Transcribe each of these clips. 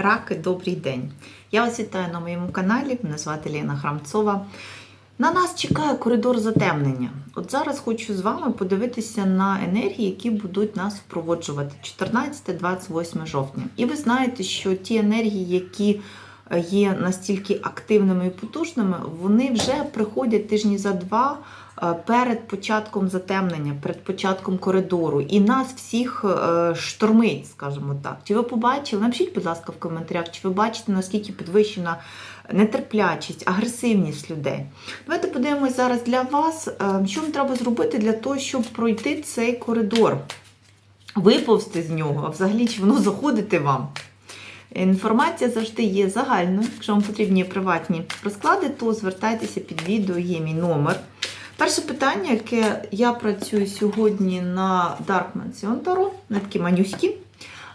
Раки, добрий день! Я вас вітаю на моєму каналі. Мене звати Лена Храмцова. На нас чекає коридор затемнення. От зараз хочу з вами подивитися на енергії, які будуть нас впроводжувати 14-28 жовтня. І ви знаєте, що ті енергії, які е, є настільки активними і потужними, вони вже приходять тижні за два перед початком затемнення, перед початком коридору. І нас всіх е, штормить, скажімо так. Чи ви побачили? Напишіть, будь ласка, в коментарях, чи ви бачите, наскільки підвищена нетерплячість, агресивність людей. Давайте подивимось зараз для вас, е, що вам треба зробити для того, щоб пройти цей коридор, виповзти з нього, а взагалі чи воно заходити вам. Інформація завжди є загальною. Якщо вам потрібні приватні розклади, то звертайтеся під відео, є мій номер. Перше питання, яке я працюю сьогодні на Dark Mansion Tarot, на такі манюські.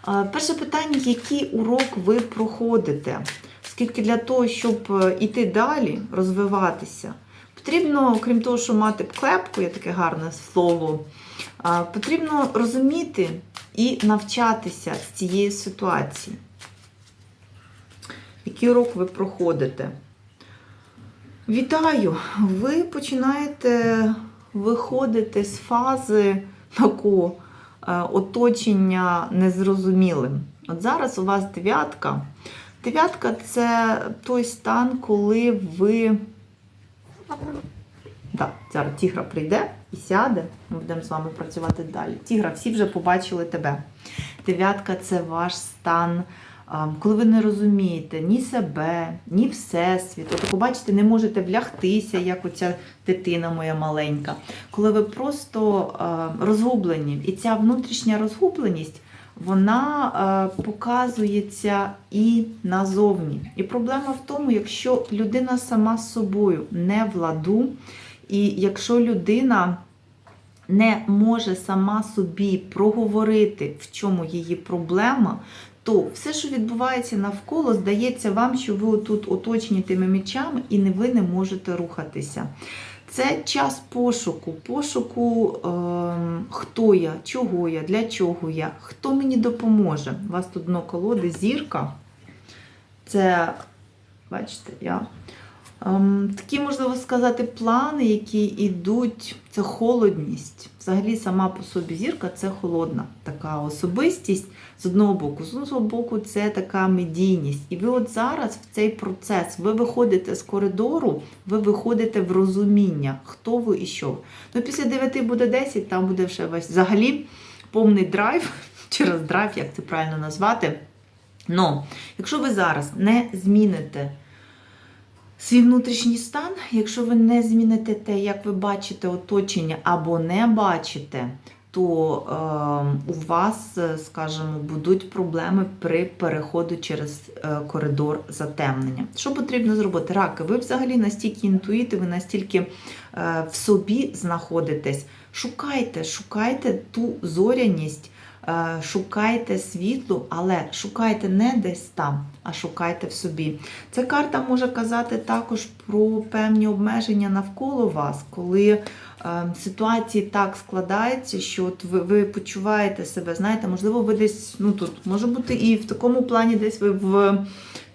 Е, Перше питання, який урок ви проходите? Оскільки для того, щоб йти далі, розвиватися, потрібно, окрім того, що мати клепку, є таке гарне слово, е, потрібно розуміти і навчатися з цієї ситуації. Який урок ви проходите? Вітаю! Ви починаєте виходити з фази такого е, оточення незрозумілим. От зараз у вас дев'ятка. Дев'ятка це той стан, коли ви. Так, зараз тігра прийде і сяде. Ми будемо з вами працювати далі. Тігра, всі вже побачили тебе. Дев'ятка це ваш стан коли ви не розумієте ні себе, ні всесвіт. От, побачите, не можете влягтися, як оця дитина моя маленька. Коли ви просто розгублені. І ця внутрішня розгубленість, вона показується і назовні. І проблема в тому, якщо людина сама з собою не в ладу, і якщо людина не може сама собі проговорити, в чому її проблема, то все, що відбувається навколо, здається вам, що ви тут оточені тими мечами і ви не можете рухатися. Це час пошуку, пошуку, е, хто я, чого я, для чого я, хто мені допоможе. У вас тут дно колоди, зірка. Це, бачите, я. Ем, такі, можливо сказати, плани, які йдуть, це холодність. Взагалі, сама по собі зірка це холодна така особистість з одного боку. З іншого боку, це така медійність. І ви от зараз в цей процес, ви виходите з коридору, ви виходите в розуміння, хто ви і що. Ну, після 9 буде 10, там буде вже весь взагалі повний драйв, через драйв, як це правильно назвати. Но, якщо ви зараз не зміните свій внутрішній стан, якщо ви не зміните те, як ви бачите оточення або не бачите, то е, у вас, скажімо, будуть проблеми при переходу через е, коридор затемнення. Що потрібно зробити? Раки, ви взагалі настільки інтуїти, ви настільки е, в собі знаходитесь. Шукайте, шукайте ту зоряність. Е, шукайте світло, але шукайте не десь там, а шукайте в собі. Ця карта може казати також про певні обмеження навколо вас, коли е, ситуації так складаються, що от ви ви почуваєте себе, знаєте, можливо, ви десь, ну тут може бути і в такому плані десь ви в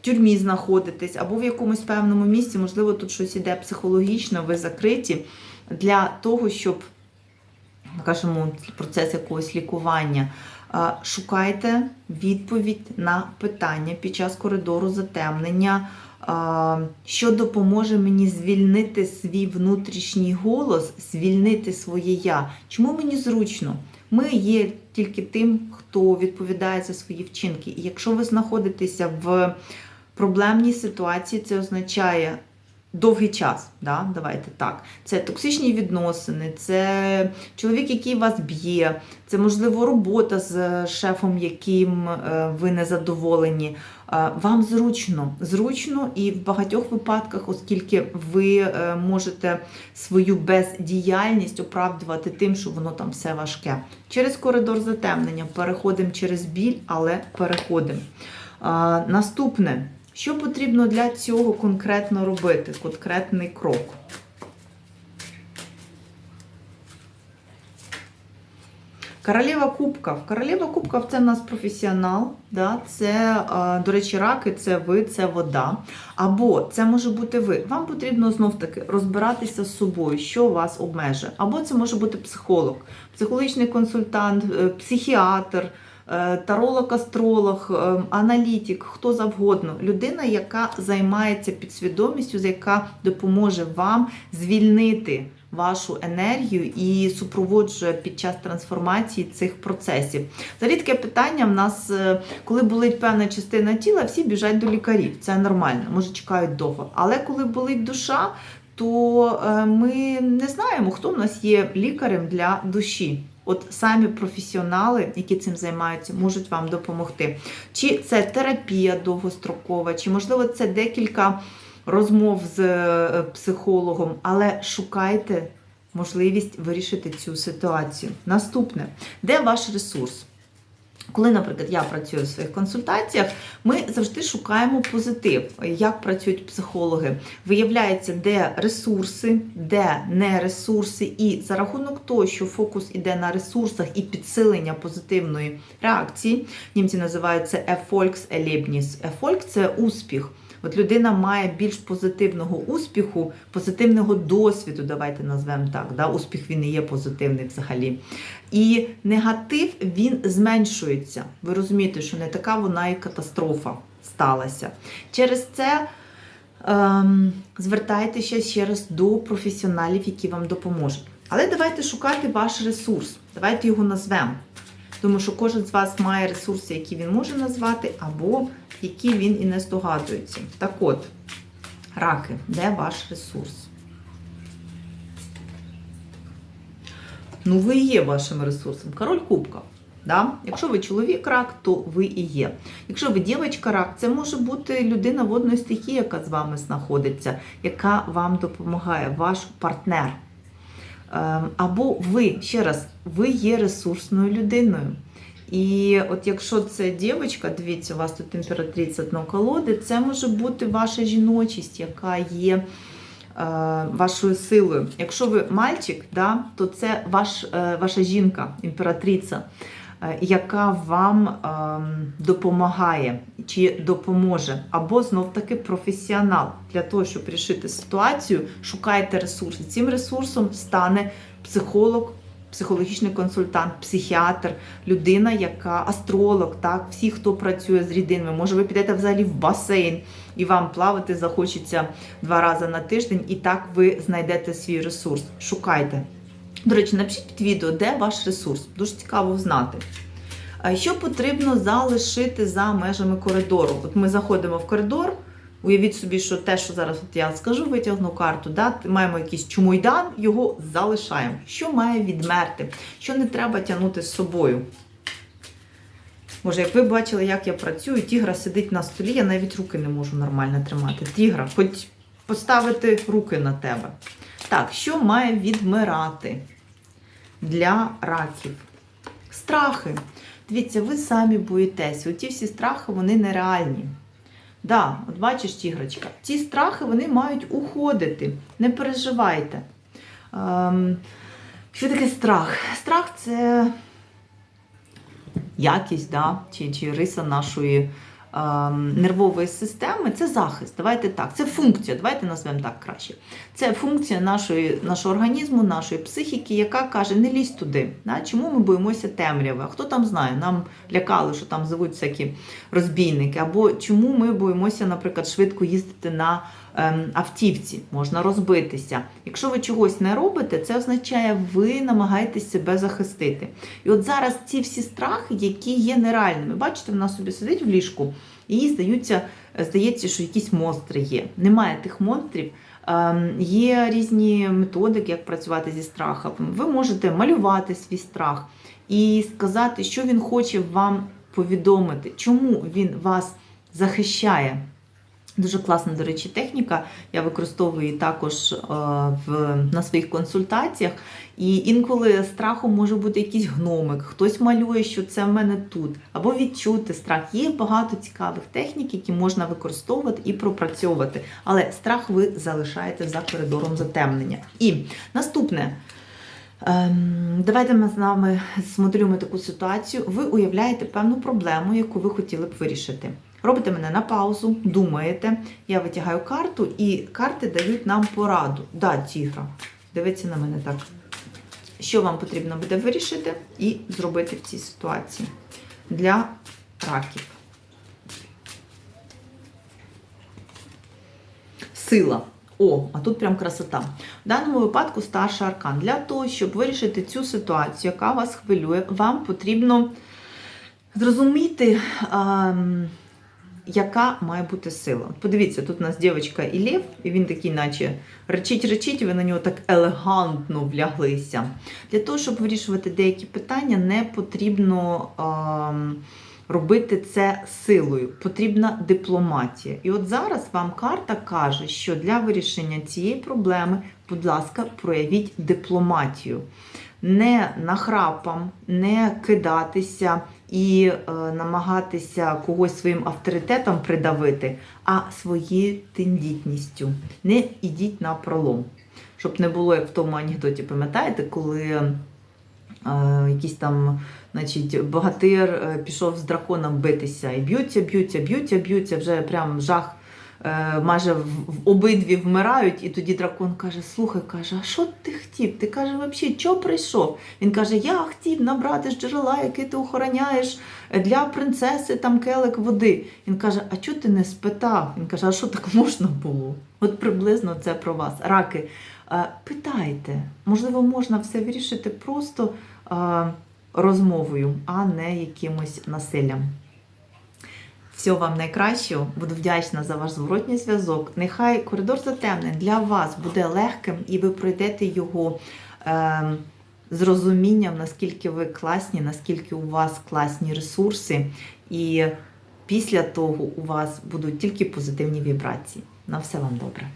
тюрмі знаходитесь, або в якомусь певному місці, можливо, тут щось іде психологічно, ви закриті для того, щоб кажемо, процес якогось лікування. Шукайте відповідь на питання під час коридору затемнення, що допоможе мені звільнити свій внутрішній голос, звільнити своє я. Чому мені зручно? Ми є тільки тим, хто відповідає за свої вчинки. І якщо ви знаходитеся в проблемній ситуації, це означає довгий час. Да? Давайте так. Це токсичні відносини, це чоловік, який вас б'є, це, можливо, робота з шефом, яким е, ви не задоволені. Е, вам зручно, зручно і в багатьох випадках, оскільки ви е, можете свою бездіяльність оправдувати тим, що воно там все важке. Через коридор затемнення переходимо через біль, але переходимо. Наступне. Що потрібно для цього конкретно робити? Конкретний крок. Королева кубків. Королева кубків це в нас професіонал. Да? Це, до речі, раки, це ви, це вода. Або це може бути ви. Вам потрібно знов таки розбиратися з собою, що вас обмежує. Або це може бути психолог, психологічний консультант, е, психіатр. Е, Таролог, астролог, е, аналітик, хто завгодно, людина, яка займається підсвідомістю, яка допоможе вам звільнити вашу енергію і супроводжує під час трансформації цих процесів. Взагалі таке питання в нас, е, коли болить певна частина тіла, всі біжать до лікарів. Це нормально, може чекають довго. Але коли болить душа, то е, ми не знаємо, хто в нас є лікарем для душі. От самі професіонали, які цим займаються, можуть вам допомогти. Чи це терапія довгострокова, чи можливо це декілька розмов з е, психологом, але шукайте можливість вирішити цю ситуацію. Наступне, де ваш ресурс? Коли, наприклад, я працюю в своїх консультаціях, ми завжди шукаємо позитив, як працюють психологи. Виявляється, де ресурси, де не ресурси, і за рахунок того, що фокус іде на ресурсах і підсилення позитивної реакції, німці називають це Erfolgserlebnis. Erfolg – це успіх. От людина має більш позитивного успіху, позитивного досвіду, давайте назвемо так. Да? Успіх він і є позитивний взагалі. І негатив він зменшується. Ви розумієте, що не така вона і катастрофа сталася. Через це ем, звертайтеся ще раз до професіоналів, які вам допоможуть. Але давайте шукати ваш ресурс. Давайте його назвемо. Тому що кожен з вас має ресурси, які він може назвати, або які він і не здогадується. Так от, раки, де ваш ресурс? Ну, ви і є вашим ресурсом. Король кубка. Да? Якщо ви чоловік рак, то ви і є. Якщо ви дівчинка рак, це може бути людина водної стихії, яка з вами знаходиться, яка вам допомагає, ваш партнер. Ем, Або ви, ще раз, ви є ресурсною людиною. І от якщо це дівчинка, дивіться, у вас тут імператриця дно колоди, це може бути ваша жіночість, яка є е, вашою силою. Якщо ви мальчик, да, то це ваш, е, ваша жінка, імператриця, е, яка вам е, допомагає чи допоможе, або знов-таки професіонал. Для того, щоб рішити ситуацію, шукайте ресурси. Цим ресурсом стане психолог, психологічний консультант, психіатр, людина, яка астролог, так, всі, хто працює з рідинами. Може, ви підете взагалі в басейн і вам плавати захочеться два рази на тиждень, і так ви знайдете свій ресурс. Шукайте. До речі, напишіть під відео, де ваш ресурс. Дуже цікаво знати. Що потрібно залишити за межами коридору? От ми заходимо в коридор. Уявіть собі, що те, що зараз от я скажу, витягну карту, да? маємо якийсь чумойдан, його залишаємо. Що має відмерти? Що не треба тягнути з собою? Може, як ви бачили, як я працюю, тігра сидить на столі, я навіть руки не можу нормально тримати. Тігра, хоч поставити руки на тебе. Так, що має відмирати для раків? Страхи. Дивіться, ви самі боїтеся. Оті всі страхи, вони нереальні. Да, от бачиш, тігрочка, ці страхи вони мають уходити. Не переживайте. Ем, що таке страх? Страх це якість, да, чи, чи риса нашої нервової системи, це захист. Давайте так, це функція, давайте назвемо так краще. Це функція нашої, нашого організму, нашої психіки, яка каже, не лізь туди. Да? Чому ми боїмося темряви? Хто там знає? Нам лякали, що там зовуть всякі розбійники. Або чому ми боїмося, наприклад, швидко їздити на автівці, можна розбитися. Якщо ви чогось не робите, це означає, ви намагаєтесь себе захистити. І от зараз ці всі страхи, які є нереальними. Бачите, вона собі сидить в ліжку, і їй здаються, здається, що якісь монстри є. Немає тих монстрів. Ем, Є різні методики, як працювати зі страхом. Ви можете малювати свій страх і сказати, що він хоче вам повідомити, чому він вас захищає. Дуже класна, до речі, техніка. Я використовую її також е, в, на своїх консультаціях. І інколи страхом може бути якийсь гномик, хтось малює, що це в мене тут, або відчути страх. Є багато цікавих технік, які можна використовувати і пропрацьовувати. Але страх ви залишаєте за коридором затемнення. І наступне. Ем, давайте ми з нами змоделюємо таку ситуацію. Ви уявляєте певну проблему, яку ви хотіли б вирішити. Робите мене на паузу, думаєте, я витягаю карту, і карти дають нам пораду. Да, тігра. Дивіться на мене так. Що вам потрібно буде вирішити і зробити в цій ситуації для раків. Сила. О, а тут прям красота. В даному випадку старший аркан. Для того, щоб вирішити цю ситуацію, яка вас хвилює, вам потрібно зрозуміти, ем, яка має бути сила. Подивіться, тут у нас дівчинка і лев, і він такий, наче речить, речить, і ви на нього так елегантно вляглися. Для того, щоб вирішувати деякі питання, не потрібно. Ем, робити це силою. Потрібна дипломатія. І от зараз вам карта каже, що для вирішення цієї проблеми, будь ласка, проявіть дипломатію. Не нахрапом, не кидатися і е, намагатися когось своїм авторитетом придавити, а своєю тендітністю. Не ідіть на пролом. Щоб не було як в тому анекдоті, пам'ятаєте, коли е, якийсь там Значить, богатир е, пішов з драконом битися і б'ються, б'ються, б'ються, б'ються, вже прям жах. Е, Майже в обидві вмирають, і тоді дракон каже: Слухай, каже, а що ти хотів? Ти каже, взагалі, чого прийшов? Він каже: Я хотів набрати з джерела, який ти охороняєш для принцеси там келик води. Він каже: А чого ти не спитав? Він каже, а що так можна було? От приблизно це про вас. Раки, е, питайте, можливо, можна все вирішити просто. е, розмовою, а не якимось насиллям. Всього вам найкращого, буду вдячна за ваш зворотній зв'язок. Нехай коридор затемнень для вас буде легким, і ви пройдете його е, з розумінням, наскільки ви класні, наскільки у вас класні ресурси, і після того у вас будуть тільки позитивні вібрації. На все вам добре.